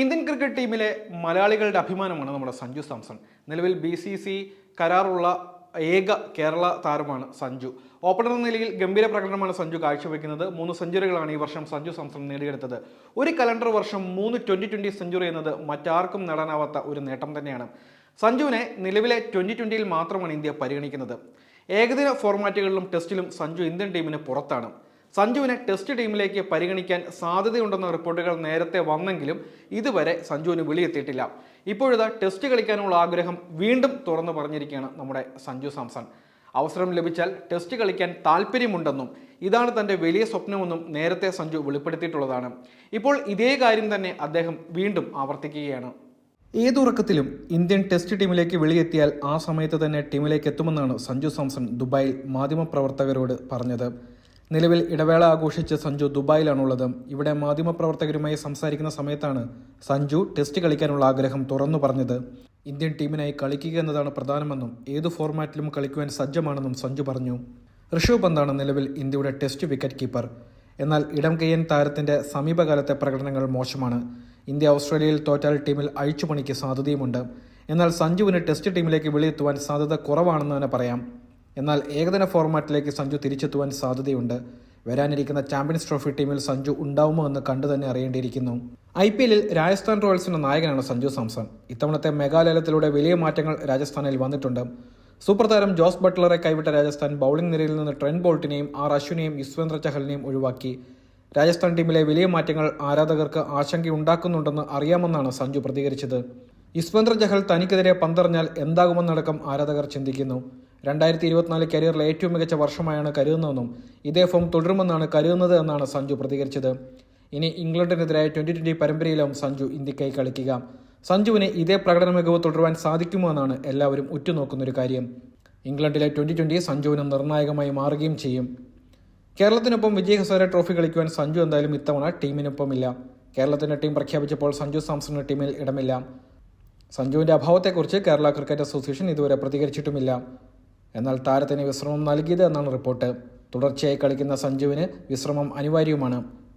Indian cricket ടീമിലെ മലയാളികളുടെ അഭിമാനമാണ് നമ്മുടെ സഞ്ജു സാംസൺ. നിലവിൽ ബി സി സി കരാറുള്ള ഏക കേരള താരമാണ് സഞ്ജു. ഓപ്പണർ എന്ന നിലയിൽ ഗംഭീര പ്രകടനമാണ് സഞ്ജു കാഴ്ചവെക്കുന്നത്. മൂന്ന് സെഞ്ചുറികളാണ് ഈ വർഷം സഞ്ജു സാംസൺ നേടിയെടുത്തത്. ഒരു കലണ്ടർ വർഷം മൂന്ന് ട്വന്റി ട്വന്റി സെഞ്ചുറി എന്നത് മറ്റാർക്കും നേടാനാവാത്ത ഒരു നേട്ടം തന്നെയാണ്. സഞ്ജുവിനെ നിലവിലെ ട്വന്റി ട്വന്റിയിൽ മാത്രമാണ് ഇന്ത്യ പരിഗണിക്കുന്നത്. ഏകദിന ഫോർമാറ്റുകളിലും ടെസ്റ്റിലും സഞ്ജു ഇന്ത്യൻ ടീമിന് പുറത്താണ്. സഞ്ജുവിനെ ടെസ്റ്റ് ടീമിലേക്ക് പരിഗണിക്കാൻ സാധ്യതയുണ്ടെന്ന റിപ്പോർട്ടുകൾ നേരത്തെ വന്നെങ്കിലും ഇതുവരെ സഞ്ജുവിന് വിളിയെത്തിയിട്ടില്ല. ഇപ്പോഴിതാ ടെസ്റ്റ് കളിക്കാനുള്ള ആഗ്രഹം വീണ്ടും തുറന്നു പറഞ്ഞിരിക്കുകയാണ് നമ്മുടെ സഞ്ജു സാംസൺ. അവസരം ലഭിച്ചാൽ ടെസ്റ്റ് കളിക്കാൻ താല്പര്യമുണ്ടെന്നും ഇതാണ് തന്റെ വലിയ സ്വപ്നമെന്നും നേരത്തെ സഞ്ജു വെളിപ്പെടുത്തിയിട്ടുള്ളതാണ്. ഇപ്പോൾ ഇതേ കാര്യം തന്നെ അദ്ദേഹം വീണ്ടും ആവർത്തിക്കുകയാണ്. ഏതുറക്കത്തിലും ഇന്ത്യൻ ടെസ്റ്റ് ടീമിലേക്ക് വിളിയെത്തിയാൽ ആ സമയത്ത് തന്നെ ടീമിലേക്ക് എത്തുമെന്നാണ് സഞ്ജു സാംസൺ ദുബായിൽ മാധ്യമപ്രവർത്തകരോട് പറഞ്ഞത്. നിലവിൽ ഇടവേള ആഘോഷിച്ച് സഞ്ജു ദുബായിലാണുള്ളത്. ഇവിടെ മാധ്യമപ്രവർത്തകരുമായി സംസാരിക്കുന്ന സമയത്താണ് സഞ്ജു ടെസ്റ്റ് കളിക്കാനുള്ള ആഗ്രഹം തുറന്നു പറഞ്ഞത്. ഇന്ത്യൻ ടീമിനായി കളിക്കുക എന്നതാണ് പ്രധാനമെന്നും ഏത് ഫോർമാറ്റിലും കളിക്കുവാൻ സജ്ജമാണെന്നും സഞ്ജു പറഞ്ഞു. ഋഷഭ് പന്താണ് നിലവിൽ ഇന്ത്യയുടെ ടെസ്റ്റ് വിക്കറ്റ് കീപ്പർ എന്നാൽ ഇടം കയ്യൻ താരത്തിന്റെ സമീപകാലത്തെ പ്രകടനങ്ങൾ മോശമാണ്. ഇന്ത്യ ഓസ്ട്രേലിയയിൽ തോറ്റാൽ ടീമിൽ അഴിച്ചുപണിക്ക് സാധ്യതയുമുണ്ട്. എന്നാൽ സഞ്ജുവിന് ടെസ്റ്റ് ടീമിലേക്ക് വെളിയെത്തുവാൻ സാധ്യത കുറവാണെന്ന് തന്നെ പറയാം. എന്നാൽ ഏകദിന ഫോർമാറ്റിലേക്ക് സഞ്ജു തിരിച്ചെത്തുവാൻ സാധ്യതയുണ്ട്. വരാനിരിക്കുന്ന ചാമ്പ്യൻസ് ട്രോഫി ടീമിൽ സഞ്ജു ഉണ്ടാവുമോ എന്ന് കണ്ടു തന്നെ അറിയേണ്ടിയിരിക്കുന്നു. ഐ പി എല്ലിൽ രാജസ്ഥാൻ റോയൽസിന്റെ നായകനാണ് സഞ്ജു സാംസൺ. ഇത്തവണത്തെ മെഗാലയത്തിലൂടെ വലിയ മാറ്റങ്ങൾ രാജസ്ഥാനിൽ വന്നിട്ടുണ്ട്. സൂപ്പർ താരം ജോസ് ബട്ട്ലറെ കൈവിട്ട രാജസ്ഥാൻ ബൌളിംഗ് നിരയിൽ നിന്ന് ട്രെൻ ബോൾട്ടിനെയും ആർ അശ്വിനെയും യുസ്വേന്ദ്ര ചഹലിനെയും ഒഴിവാക്കി. രാജസ്ഥാൻ ടീമിലെ വലിയ മാറ്റങ്ങൾ ആരാധകർക്ക് ആശങ്കയുണ്ടാക്കുന്നുണ്ടെന്ന് അറിയാമെന്നാണ് സഞ്ജു പ്രതികരിച്ചത്. യുസ്വേന്ദ്ര ചഹൽ തനിക്കെതിരെ പന്തറിഞ്ഞാൽ എന്താകുമെന്നടക്കം ആരാധകർ ചിന്തിക്കുന്നു. രണ്ടായിരത്തി ഇരുപത്തിനാല് കരിയറിലെ ഏറ്റവും മികച്ച വർഷമായാണ് കരുതുന്നതെന്നും ഇതേ ഫോം തുടരുമെന്നാണ് കരുതുന്നത് എന്നാണ് സഞ്ജു പ്രതികരിച്ചത്. ഇനി ഇംഗ്ലണ്ടിനെതിരായ ട്വന്റി ട്വന്റി പരമ്പരയിലും സഞ്ജു ഇന്ത്യക്കായി കളിക്കുക. സഞ്ജുവിന് ഇതേ പ്രകടന മികവ് തുടരുവാൻ സാധിക്കുമോ എന്നാണ് എല്ലാവരും ഉറ്റുനോക്കുന്നൊരു കാര്യം. ഇംഗ്ലണ്ടിലെ ട്വന്റി ട്വന്റി സഞ്ജുവിന് നിർണായകമായി മാറുകയും ചെയ്യും. കേരളത്തിനൊപ്പം വിജയ് ഹസാര ട്രോഫി കളിക്കുവാൻ സഞ്ജു എന്തായാലും ഇത്തവണ ടീമിനൊപ്പമില്ല. കേരളത്തിന്റെ ടീം പ്രഖ്യാപിച്ചപ്പോൾ സഞ്ജു സാംസണിന് ടീമിൽ ഇടമില്ല. സഞ്ജുവിന്റെ അഭാവത്തെക്കുറിച്ച് കേരള ക്രിക്കറ്റ് അസോസിയേഷൻ ഇതുവരെ പ്രതികരിച്ചിട്ടുമില്ല. എന്നാൽ താരത്തിന് വിശ്രമം നൽകിയത് എന്നാണ് റിപ്പോർട്ട്. തുടർച്ചയായി കളിക്കുന്ന സഞ്ജുവിന് വിശ്രമം അനിവാര്യവുമാണ്.